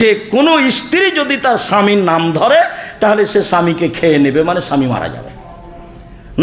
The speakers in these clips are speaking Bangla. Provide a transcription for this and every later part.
যে কোনো স্ত্রী যদি তার স্বামীর নাম ধরে, তাহলে সে স্বামীকে খেয়ে নেবে মানে স্বামী মারা যাবে।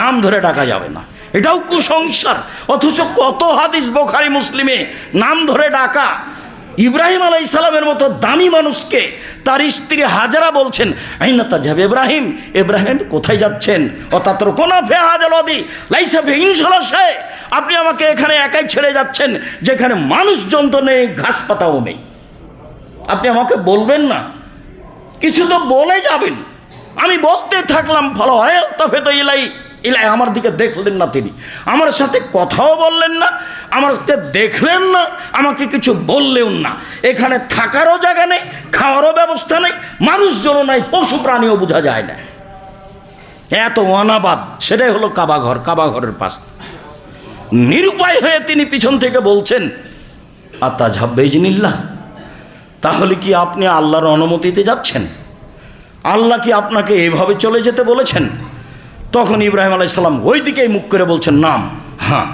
নাম ধরে ডাকা যাবে না। এটাও কুসংসার অথচ কত হাদিস বোখারি মুসলিমে নাম ধরে ডাকা। ইব্রাহিম আলাই সালামের মতো দামি মানুষকে তার স্ত্রী হাজারা বলছেন, আইনা তা যাবে ইব্রাহিম ইব্রাহিম কোথায় যাচ্ছেন? ও তাতর কোনা ফে হাজার অদি লাইসা ফে ইনশাল্লাহ আপনি আমাকে এখানে একাই ছেড়ে যাচ্ছেন, যেখানে মানুষজন তো নেই, ঘাস পাতাও নেই। আপনি আমাকে বলবেন না? কিছু তো বলে যাবেন। আমি বলতে থাকলাম, ভালো হয়, তবে তো ইলাই ইলাই আমার দিকে দেখলেন না তিনি। আমার সাথে কথাও বললেন না, আমাকে দেখলেন না, আমাকে কিছু বললেও না। এখানে থাকারও জায়গা নেই, খাওয়ারও ব্যবস্থা নেই, মানুষজনও নাই পশু প্রাণীও বোঝা যায় না। এত অনাবাদ, সেটাই হলো কাবা ঘর কাবা ঘরের পাশ। নিরুপায় হয়ে তিনি পিছন থেকে বলছেন আত্মা ঝাব্বেজনিল্লাহ তাহলে কি আপনি আল্লাহর অনুমতিতে যাচ্ছেন? আল্লাহ কি আপনাকে এভাবে চলে যেতে বলেছেন? তখন ইব্রাহিম আলাইসাল্লাম ওই দিকেই মুখ করে বলছেন নাম হ্যাঁ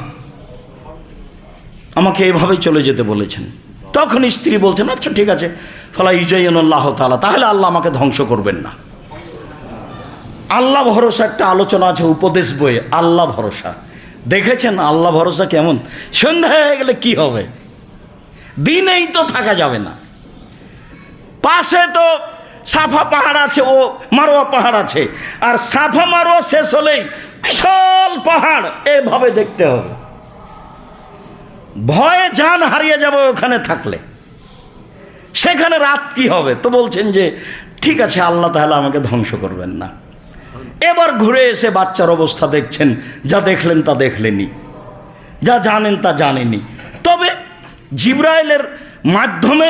আমাকে এভাবে চলে যেতে বলেছেন। তখন স্ত্রী বলছেন আচ্ছা ঠিক আছে, ফলা ইজয়ন আল্লাহ তালা তাহলে আল্লাহ আমাকে ধ্বংস করবেন না। আল্লাহ ভরসা একটা আলোচনা আছে, উপদেশ বইয়ে, আল্লাহ ভরসা। দেখেছেন আল্লাহ ভরসা কেমন? সন্ধ্যা হয়ে গেলে কি হবে? দিনেই তো থাকা যাবে না। পাশে তো সাফা পাহাড় আছে, ও মারোয়া পাহাড় আছে। আর সাফা মারোয়া শেষ হলেই বিশাল পাহাড়, এভাবে দেখতে হবে। ভয়ে যান হারিয়ে যাবে ওখানে থাকলে। সেখানে রাত কি হবে? তো বলছেন যে, ঠিক আছে, আল্লাহ তাহলে আমাকে ধ্বংস করবেন না। এবার ঘুরে এসে বাচ্চার অবস্থা দেখছেন, যা দেখলেন তা দেখলেনি যা জানেন তা জানেনি তবে জিব্রাইলের মাধ্যমে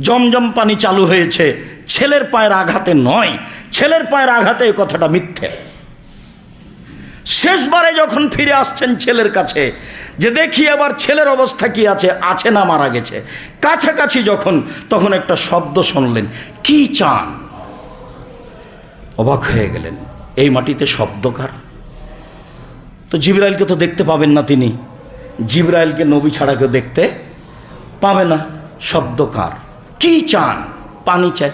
জমজম পানি চালু হয়েছে। ছেলের পায়ের আঘাতে নয়। ছেলের পায়ের আঘাতে এই কথাটা মিথ্যে। শেষবারে যখন ফিরে আসছেন ছেলের কাছে, যে দেখি আবার ছেলের অবস্থা কি আছে আছে না মারা গেছে। কাছাকাছি যখন, তখন একটা শব্দ শুনলেন, কি চান? অবাক হয়ে গেলেন, এই মাটিতে শব্দকার তো জিব্রাইলকে তো দেখতে পাবেন না তিনি। জিব্রাইলকে নবী ছাড়া কেউ দেখতে পাবে না। শব্দকার কি চান? পানি চাই।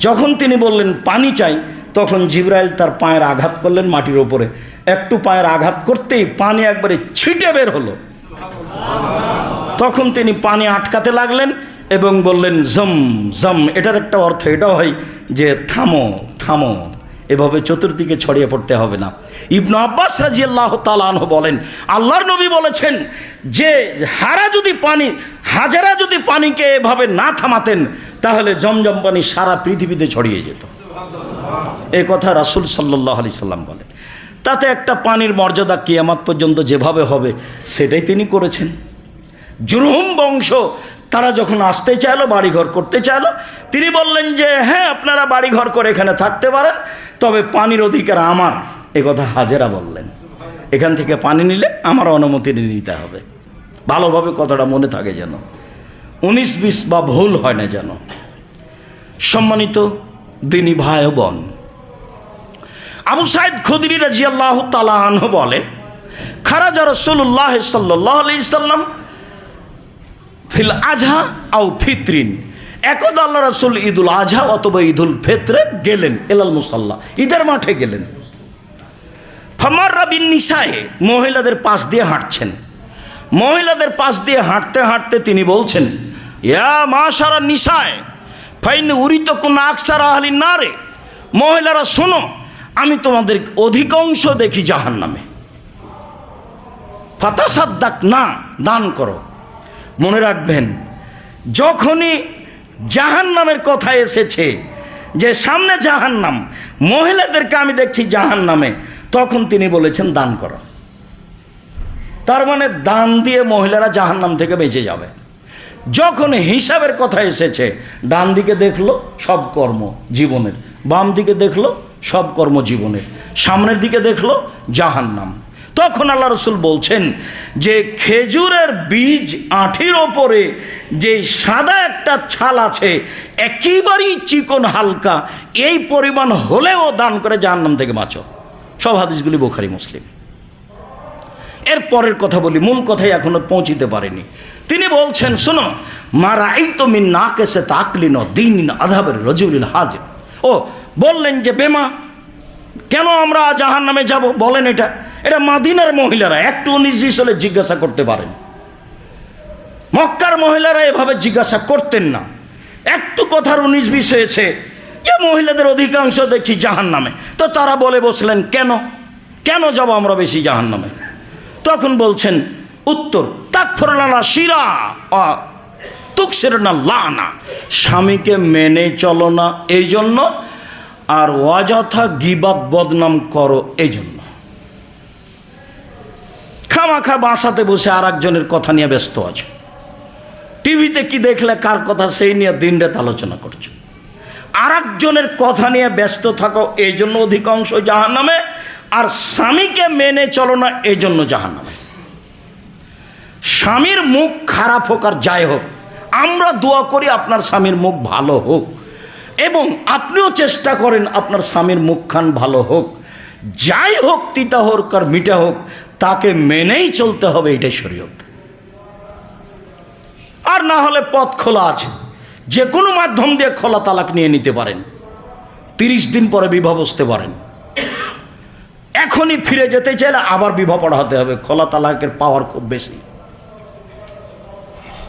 যখন তিনি বললেন, পানি চাই, তখন জিব্রাইল তার পায়ের আঘাত করলেন মাটির ওপরে। একটু পায়ের আঘাত করতেই পানি একবারে ছিটে বের হলো। তখন তিনি পানি আটকাতে লাগলেন এবং বললেন, জম জম। এটার একটা অর্থ এটাও হয় যে, থামো থামো। এভাবে চতুর্দিকে ছড়িয়ে পড়তে হবে না। ইবনু আব্বাস রাজি আল্লাহ বলেন, আল্লাহর নবী বলেছেন যে হারা যদি পানি, হাজারা যদি পানিকে এভাবে না থামাতেন, তাহলে জমজম পানি সারা পৃথিবীতে ছড়িয়ে যেত। এ কথা রাসুল সাল্লাহ আলি সাল্লাম বলেন। তাতে একটা পানির মর্যাদা কিয়ামাত পর্যন্ত যেভাবে হবে, সেটাই তিনি করেছেন। জুরহুম বংশ, তারা যখন আসতে চাইলো, বাড়িঘর করতে চাইলো, তিনি বললেন যে হ্যাঁ আপনারা বাড়িঘর করে এখানে থাকতে পারেন। তবে পানির অধিকার আমার। এ কথা হাজেরা বললেন। এখান থেকে পানি নিলে আমার অনুমতি নিতে হবে। ভালোভাবে কথাটা মনে থাকে যেন। উনিশ বিশ বা ভুল হয় না যেন। সম্মানিত দিনী ভাই বোন, আবু সাইদ খুদরি রাজি আল্লাহ তালাহ বলেন, খারাজা রসুল্লাহ সাল্লাহ আলি সাল্লাম ফিল আজহা আউ ফিতরিন একদা আল্লাহ রসুল ঈদুল আজহা অথবা ঈদুল ফেতরে গেলেন, এলাল মুসাল্লাহ ঈদের মাঠে গেলেন। ফামার রাবিন নিশায়ে মহিলাদের পাশ দিয়ে হাঁটছেন। মহিলাদের পাশ দিয়ে হাঁটতে হাঁটতে তিনি বলছেন, ইয়া মা সারা নিশায় ফাইন উরিত কোন আকসার আহলি না রে মহিলারা শোনো, আমি তোমাদের অধিকাংশ দেখি জাহান নামে ফাতাসাদ্দাক না দান করো। মনে রাখবেন, যখনই জাহান নামের কথা এসেছে যে সামনে জাহান নাম মহিলাদেরকে আমি দেখছি জাহান নামে তখন তিনি বলেছেন, দান করো। তার মানে দান দিয়ে মহিলারা জাহান নাম থেকে বেঁচে যাবে। যখন হিসাবের কথা এসেছে, ডান দিকে দেখল, সব কর্ম জীবনের। বাম দিকে দেখল, সব কর্ম জীবনের। সামনের দিকে দেখল, জাহান্নাম। তখন আল্লাহ রসুল বলছেন যে, খেজুরের বীজ আঠির ওপরে যে সাদা একটা ছাল আছে, একেবারেই চিকন হালকা, এই পরিমাণ হলেও দান করে জাহান্নাম থেকে বাঁচো। সব হাদিসগুলি বোখারি, মুসলিম। এর পরের কথা বলি, মূল কথাই এখনও পৌঁছিতে পারেনি। তিনি বলছেন, শোনো মারা এই তো মিন না কেসে তাকলিন দিন আধাবের রজুলিল হাজ। ও, বললেন যে বেমা কেন আমরা জাহান নামে যাব? বলেন এটা। এটা মাদিনার মহিলারা, একটু উনিশ হলে জিজ্ঞাসা করতে পারেন। মক্কার মহিলারা এভাবে জিজ্ঞাসা করতেন না। একটু কথার উনিশ বিশ হয়েছে, যে মহিলাদের অধিকাংশ দেখছি জাহান নামে তো তারা বলে বসলেন, কেন? কেন যাব আমরা বেশি জাহান নামে তখন বলছেন, উত্তর, তাকফরলানা শিরা তুকসের না লানা। স্বামীকে মেনে চলো না এই জন্য আর অযথা গিবাদ বদনাম করো এই জন্য খামাখা বাসাতে বসে আর একজনের কথা নিয়ে ব্যস্ত আছো। টিভিতে কি দেখলে কার কথা সেই নিয়ে দিন রাত আলোচনা করছ? আর একজনের কথা নিয়ে ব্যস্ত থাকো, এই জন্য অধিকাংশ জাহান নামে আর স্বামীকে মেনে চলো না, এই জন্য জাহান নামে স্বামীর মুখ খারাপ হোক আর যাই হোক, আমরা দোয়া করি আপনার স্বামীর মুখ ভালো হোক, এবং আপনিও চেষ্টা করেন আপনার স্বামীর মুখখান ভালো হোক। যাই হোক, তিতা হোক আর মিটা হোক, তাকে মেনেই চলতে হবে, এটাই শরীয়ত। আর না হলে পথ খোলা আছে। যে কোনো মাধ্যম দিয়ে খোলা তালাক নিয়ে নিতে পারেন। তিরিশ দিন পরে বিবাহ বসতে পারেন। এখনই ফিরে যেতে চাইলে আবার বিবাহ পড়াতে হবে। খোলা তালাকের পাওয়ার খুব বেশি।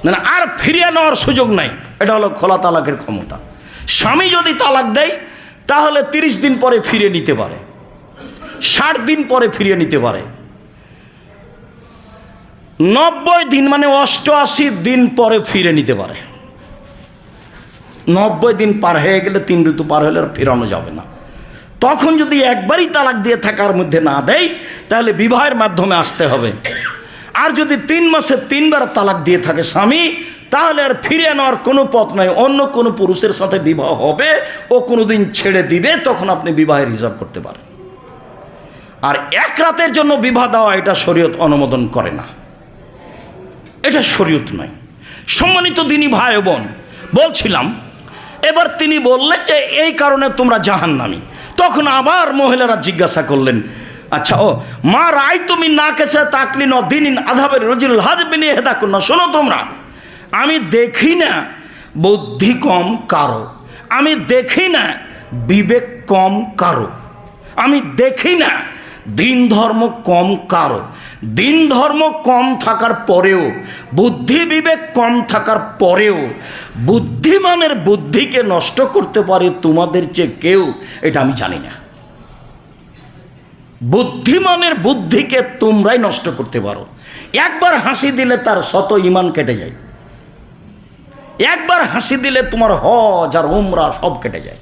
না আর ফিরিয়ে নেওয়ার সুযোগ নাই। এটা হলো খোলা তালাকের ক্ষমতা। স্বামী যদি তালাক দেয়, তাহলে তিরিশ দিন পরে ফিরে নিতে পারে। ষাট দিন পরে ফিরিয়ে নিতে পারে। নব্বই দিন মানে অষ্টআশি দিন পরে ফিরে নিতে পারে। নব্বই দিন পার হয়ে গেলে তিন ঋতু পার হলে আর ফেরানো যাবে না। তখন যদি একবারই তালাক দিয়ে থাকার মধ্যে না দেয়, তাহলে বিবাহের মাধ্যমে আসতে হবে। আর যদি তিন মাসে তিনবার তালাক দিয়ে থাকে স্বামী, তাহলে আর ফিরে নেওয়ার কোনো পথ নাই। অন্য কোনো পুরুষের সাথে বিবাহ হবে, ও কোনো দিন ছেড়ে দিবে, তখন আপনি বিবাহের হিসাব করতে পারেন। আর এক রাতের জন্য বিবাহ দেওয়া এটা শরীয়ত অনুমোদন করে না। এটা শরীয়ত নয়। সম্মানিত দিনী ভাই বোন, বলছিলাম, এবার তিনি বললেন যে এই কারণে তোমরা জাহান্নামি। তখন আবার মহিলারা জিজ্ঞাসা করলেন আচ্ছা ও, মা রায় তুমি না কেসে তাকলি দিন আধাবের রজিল হাজবিনি হেদা না? শোনো তোমরা, আমি দেখি না বুদ্ধি কম কারও। আমি দেখি না বিবেক কম কারও। আমি দেখি না দিন ধর্ম কম কারও। দিন ধর্ম কম থাকার পরেও, বুদ্ধি বিবেক কম থাকার পরেও, বুদ্ধিমানের বুদ্ধিকে নষ্ট করতে পারে তোমাদের চেয়ে কেউ, এটা আমি জানি না। বুদ্ধিমানের বুদ্ধিকে তোমরাই নষ্ট করতে পারো। একবার হাসি দিলে তার শত ইমান কেটে যায়। একবার হাসি দিলে তোমার হজ আর উমরা সব কেটে যায়।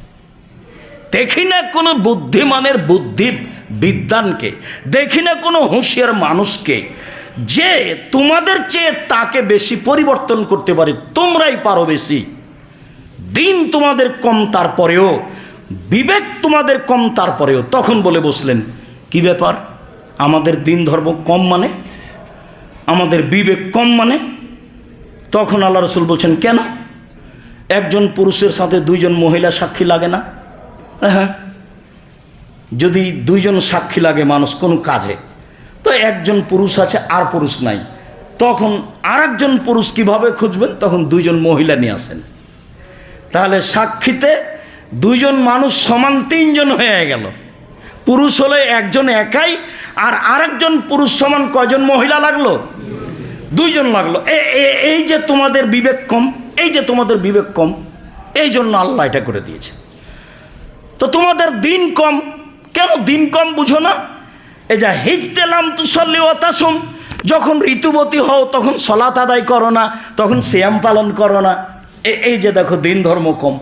দেখি না কোনো বুদ্ধিমানের বুদ্ধি বিদ্যানকে দেখি না কোনো হুঁশিয়ার মানুষকে, যে তোমাদের চেয়ে তাকে বেশি পরিবর্তন করতে পারে, তোমরাই পারো বেশি। দিন তোমাদের কম তারপরেও, বিবেক তোমাদের কম তারপরেও, তখন বলে বসলেন, কি ব্যাপার? আমাদের দিন ধর্ম কম মানে? আমাদের বিবেক কম মানে? তখন আল্লাহ রসুল বলছেন, কেন? একজন পুরুষের সাথে দুইজন মহিলা সাক্ষী লাগে না? হ্যাঁ। যদি দুইজন সাক্ষী লাগে মানুষ কোন কাজে, তো একজন পুরুষ আছে আর পুরুষ নাই। তখন আর একজন পুরুষ কীভাবে খুঁজবেন? তখন দুইজন মহিলা নিয়ে আসেন। তাহলে সাক্ষীতে দুইজন মানুষ সমান তিনজন হয়ে গেল। পুরুষ হলে একজন একাই, আর আরেকজন পুরুষ সমান কয়জন মহিলা লাগল? দুইজন লাগল। এই যে তোমাদের বিবেক কম, এই যে তোমাদের বিবেক কম, এই জন্য আল্লাহ এটা করে দিয়েছে। তো তোমাদের দিন কম কেন দিন কম বুঝো না? এই যা হিজতেলাম তুসল্লি অতাসম যখন ঋতুবতী হও, তখন সলাত আদায় করো না, তখন শ্যাম পালন করো না। এ- এই যে দেখো, দিন ধর্ম কম।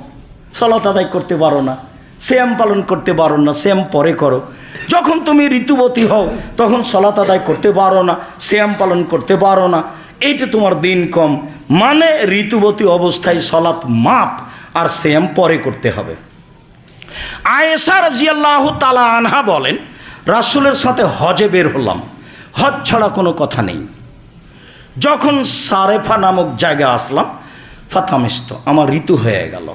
সলাত আদায় করতে পারো না শ্যাম পালন করতে পারো না শ্যাম পরে করো। যখন তুমি ঋতুবতী হও, তখন সলাত আদায় করতে পারো না শ্যাম পালন করতে পারো না। এইটা তোমার দিন কম। মানে ঋতুবতী অবস্থায় সলাৎ মাপ, আর শ্যাম পরে করতে হবে। আয়েশা রাজিয়াল্লাহ তালা আনহা বলেন, রাসুলের সাথে হজে বের হলাম। হজ ছাড়া কোনো কথা নেই। যখন সারেফা নামক জায়গায় আসলাম ফাতামিস্ত আমার ঋতু হয়ে গেল।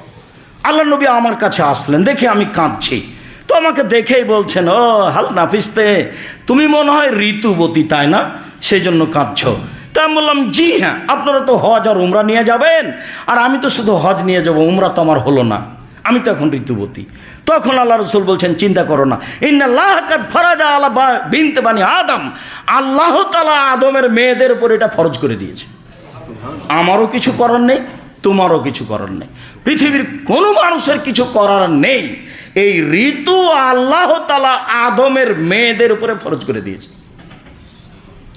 আল্লাহ নবী আমার কাছে আসলেন, দেখে আমি কাঁদছি। তো আমাকে দেখেই বলছেন, ও হাল নাফিস্তে, তুমি মনে হয় ঋতুবতী, তাই না? সেই জন্য কাঁদছ। তা আমি বললাম, জি হ্যাঁ আপনারা তো হজ আর উমরা নিয়ে যাবেন। আর আমি তো শুধু হজ নিয়ে যাব, উমরা তো আমার হলো না। আমি তো এখন ঋতুবতী। তখন আল্লাহ রসুল বলছেন চিন্তা করো না। ইন্নাল্লাহ কাদ ফরাজা আলা বিনতে বানি আদম। আল্লাহ তালা আদমের মেয়েদের উপর এটা ফরজ করে দিয়েছে। আমারও কিছু করার নেই তোমারও কিছু করার নেই। পৃথিবীর কোনো মানুষের কিছু করার নেই। এই ঋতু আল্লাহ তালা আদমের মেয়েদের উপরে ফরজ করে দিয়েছে।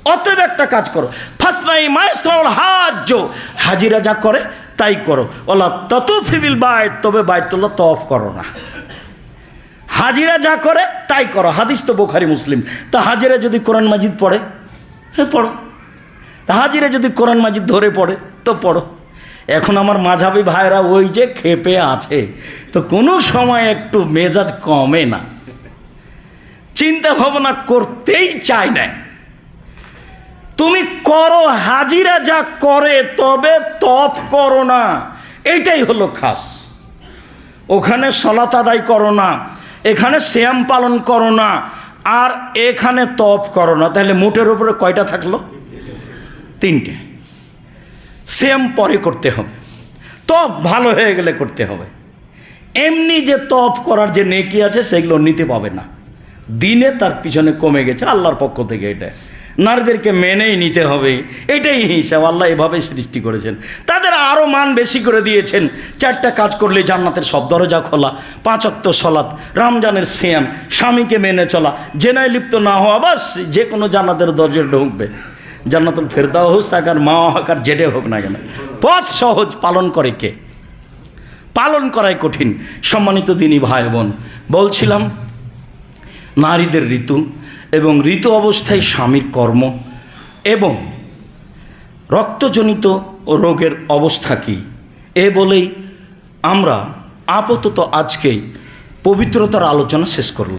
অতএব একটা কাজ করো। ফাসনাই মাইসরাউল হাজ হাজিরা যা করে তাই করো। ওলা তত ফিবিল বাইট তবে বাইতুল্লাহ তফ করো না। হাজিরা যা করে, তাই করো। হাদিস তো বোখারি, মুসলিম। তা হাজিরা যদি কোরআন মাজিদ পড়ে হ্যাঁ পড়ো। তা হাজিরা যদি কোরআন মাজিদ ধরে পড়ে, তো পড়ো। এখন আমার মাঝাবি ভাইরা ওই যে খেপে আছে। তো কোনো সময় একটু মেজাজ কমে না। চিন্তা ভাবনা করতেই চায় না। তুমি করো, হাজিরা যা করে, তবে তপ করো না। এটাই হলো খাস। ওখানে সলাত আদায় করো না, এখানে শ্যাম পালন করো না, আর এখানে তপ করো না। তাহলে মোটের উপরে কয়টা থাকল? তিনটে। শ্যাম পরে করতে হবে। তপ ভালো হয়ে গেলে করতে হবে। এমনি যে তপ করার যে নেকি আছে, সেগুলো নিতে পাবে না। দিনে তার পিছনে কমে গেছে, আল্লাহর পক্ষ থেকে এটা। নারীদেরকে মেনেই নিতে হবে। এটাই হিসাব আল্লাহ এভাবে সৃষ্টি করেছেন। তাদের আরও মান বেশি করে দিয়েছেন। চারটা কাজ করলে জান্নাতের সব দরজা খোলা, পাঁচ অক্ত সলাৎ, রমজানের শ্যাম স্বামীকে মেনে চলা, জেনায় লিপ্ত না হওয়া, বাস যে কোনো জান্নাতের দরজা ঢুকবে। জান্নাতুল ফেরদাও হোক সাকার মা হোক আর জেডে হোক না কেন, পথ সহজ পালন করে কে? পালন করাই কঠিন। সম্মানিত দিনী ভাই বোন, বলছিলাম, নারীদের ঋতু এবং ঋতু অবস্থায় স্বামীর কর্ম এবং রক্তজনিত রোগের অবস্থা কী? এ বলেই আমরা আপাতত আজকেই পবিত্রতার আলোচনা শেষ করলাম।